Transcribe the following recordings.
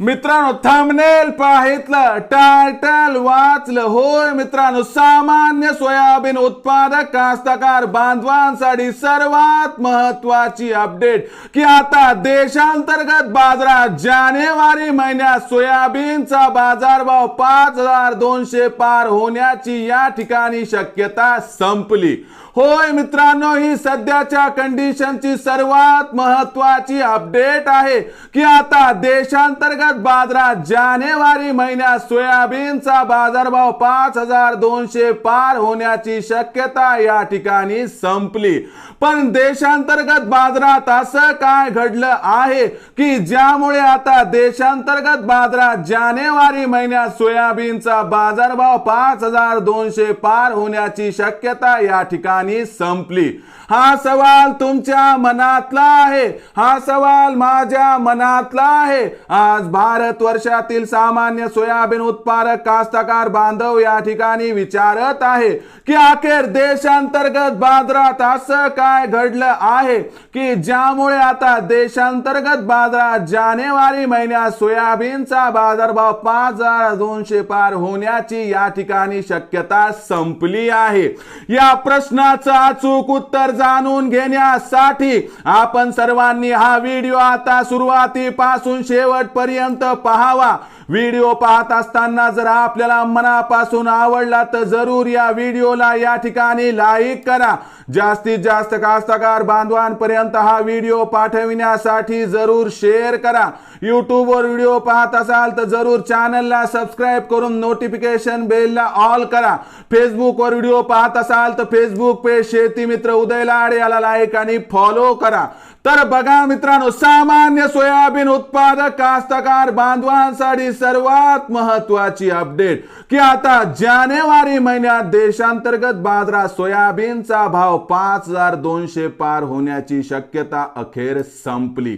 मित्रांनो thumbnail पाहितलं title वाचलं. होय मित्रांनो सामान्य सोयाबीन उत्पादक कास्तकार बांधवांसाठी सर्वात महत्वाची अपडेट की आता देशांतर्गत बाजारात जानेवारी महिन्यात सोयाबीनचा बाजारभाव पाच हजार दोनशे पार होण्याची या ठिकाणी शक्यता संपली. होय मित्रांनो ही सध्याच्या कंडिशनची सर्वात महत्वाची अपडेट आहे. की आता देशांतर्गत महिन्यात बाजारात जानेवारी महिन्यात सोयाबीनचा बाजारभाव पाच हजार दोनशे पार होण्याची शक्यता या ठिकाणी संपली. पण देशांतर्गत बाजारात असं काय घडलं आहे की ज्यामुळे आता देशांतर्गत बाजारात जानेवारी महिन्यात सोयाबीनचा बाजारभाव पाच हजार दोनशे पार होण्याची शक्यता या ठिकाणी संपली? हा सवाल तुमच्या मनातला आहे. हा सवाल माझ्या मनातला आहे. आज भारत वर्षातील सामान्य सोयाबीन उत्पादक कास्तकार बांधव या ठिकाणी विचारत आहे की अखेर देशांतर्गत बाजारात असं काय घडलं आहे की ज्यामुळे आता देशांतर्गत बाजारात जानेवारी महिन्यात सोयाबीनचा बाजारभाव पाच हजार दोनशे पार होण्याची या ठिकाणी शक्यता संपली आहे. या प्रश्नाचं अचूक उत्तर जाणून घेण्यासाठी आपण सर्वांनी हा व्हिडिओ आता सुरुवातीपासून शेवटपर्यंत पाहावा. व्हिडिओ पाहत असताना जर आपल्याला मनापासून आवडला तर जरूर या व्हिडिओला या ठिकाणी लाईक करा. जास्तीत जास्त कास्तकार बांधवांपर्यंत हा व्हिडिओ पाठविण्यासाठी जरूर शेअर करा. युट्यूबवर व्हिडिओ पाहत असाल तर जरूर चॅनलला सबस्क्राईब करून नोटिफिकेशन बेलला ऑल करा. फेसबुकवर व्हिडिओ पाहत असाल तर फेसबुक पेज शेती मित्र उदय लाड याला लाईक आणि फॉलो करा. तर बघा मित्रांनो सामान्य सोयाबीन उत्पादक कास्तकार बांधवांसाठी सर्वात महत्वाची अपडेट की आता जानेवारी महिन्यात देशांतर्गत बाजारात सोयाबीनचा भाव पाच हजार दोनशे पार होण्याची शक्यता अखेर संपली.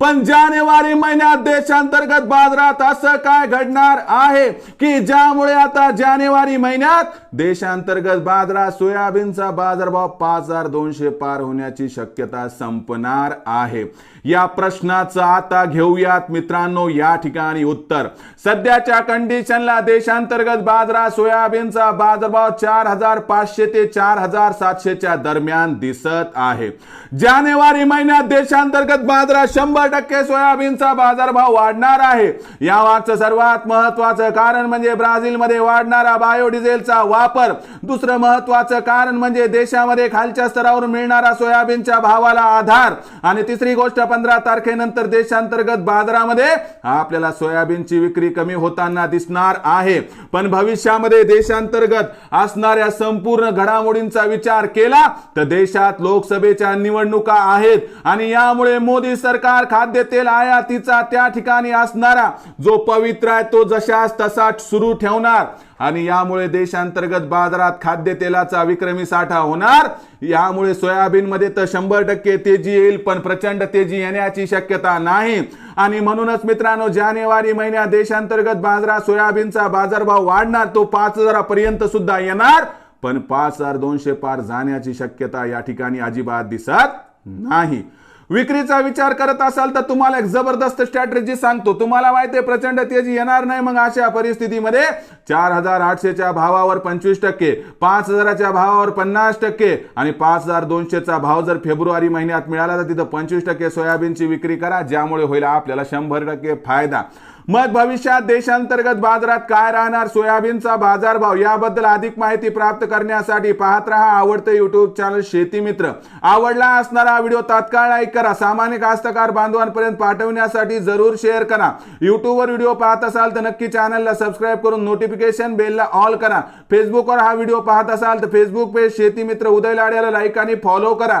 पण जानेवारी महिन्यात देशांतर्गत बाजारात असं काय घडणार आहे की ज्यामुळे आता जानेवारी महिन्यात देशांतर्गत बाजारात सोयाबीनचा बाजारभाव पाच हजार दोनशे पार होण्याची शक्यता संपणार आहे. या प्रश्नाचं आता घेऊयात मित्रांनो या ठिकाणी उत्तर. सध्याच्या कंडिशनला देशांतर्गत बाजरा सोयाबीनचा बाजारभाव चार हजार पाचशे ते चार हजार सातशेच्या दरम्यान दिसत आहे. जानेवारी महिन्यात देशांतर्गत बाजरा शंभर टक्के सोयाबीनचा बाजारभाव वाढणार आहे. या सर्वात महत्वाचं कारण म्हणजे ब्राझीलमध्ये वाढणारा बायोडिझेलचा वापर. दुसरं महत्वाचं कारण म्हणजे देशामध्ये खालच्या स्तरावर मिळणारा सोयाबीनच्या भावाला आधार. आणि तिसरी गोष्ट पंधरा तारखेनंतर देशांतर्गत बाजारामध्ये आपल्याला सोयाबीनची विक्री कमी होताना दिसणार आहे. पण भविष्यामध्ये देशांतर्गत असणाऱ्या संपूर्ण घडामोडींचा विचार केला तर देशात लोकसभेच्या निवडणुका आहेत. आणि यामुळे मोदी सरकार खाद्यतेल आयातीचा त्या ठिकाणी असणारा जो पवित्र आहे तो जशास तसा सुरू ठेवणार. आणि यामुळे देशांतर्गत बाजारात खाद्यतेलाचा विक्रमी साठा होणार. यामुळे सोयाबीन मध्ये तर शंभर टक्के तेजी येईल पण प्रचंड तेजी येण्याची शक्यता नाही. आणि म्हणूनच मित्रांनो जानेवारी महिन्यात देशांतर्गत बाजारात सोयाबीनचा बाजारभाव वाढणार तो पाच हजारापर्यंत सुद्धा येणार. पण पाच हजार दोनशे पार जाण्याची शक्यता या ठिकाणी अजिबात दिसत नाही. विक्रीचा विचार करत असाल तर तुम्हाला एक जबरदस्त स्ट्रॅटेजी सांगतो. तुम्हाला माहिती आहे प्रचंड तेजी येणार नाही मग अशा परिस्थितीमध्ये चार हजार आठशेच्या भावावर पंचवीस टक्के पाच हजाराच्या भावावर पन्नास टक्के आणि पाच हजार दोनशेचा भाव जर फेब्रुवारी महिन्यात मिळाला तर तिथं पंचवीस टक्के सोयाबीनची विक्री करा ज्यामुळे होईल आपल्याला शंभर टक्के फायदा. मग भविष्यात देशांतर्गत बाजारात काय राहणार? सोयाबीनचा बाजारभाव याबद्दल अधिक माहिती प्राप्त करण्यासाठी पाहत रहा आवडतं युट्यूब चॅनल शेती मित्र. आवडला असणारा व्हिडिओ तात्काळ लाईक करा. सामान्य कास्तकार बांधवांपर्यंत पाठवण्यासाठी जरूर शेअर करा. युट्यूबवर व्हिडिओ पाहत असाल तर नक्की चॅनलला सबस्क्राईब करून नोटिफिकेशन बेलला ऑल करा. फेसबुकवर हा व्हिडिओ पाहत असाल तर फेसबुक पेज शेती मित्र उदय लाडयाला लाईक आणि फॉलो करा.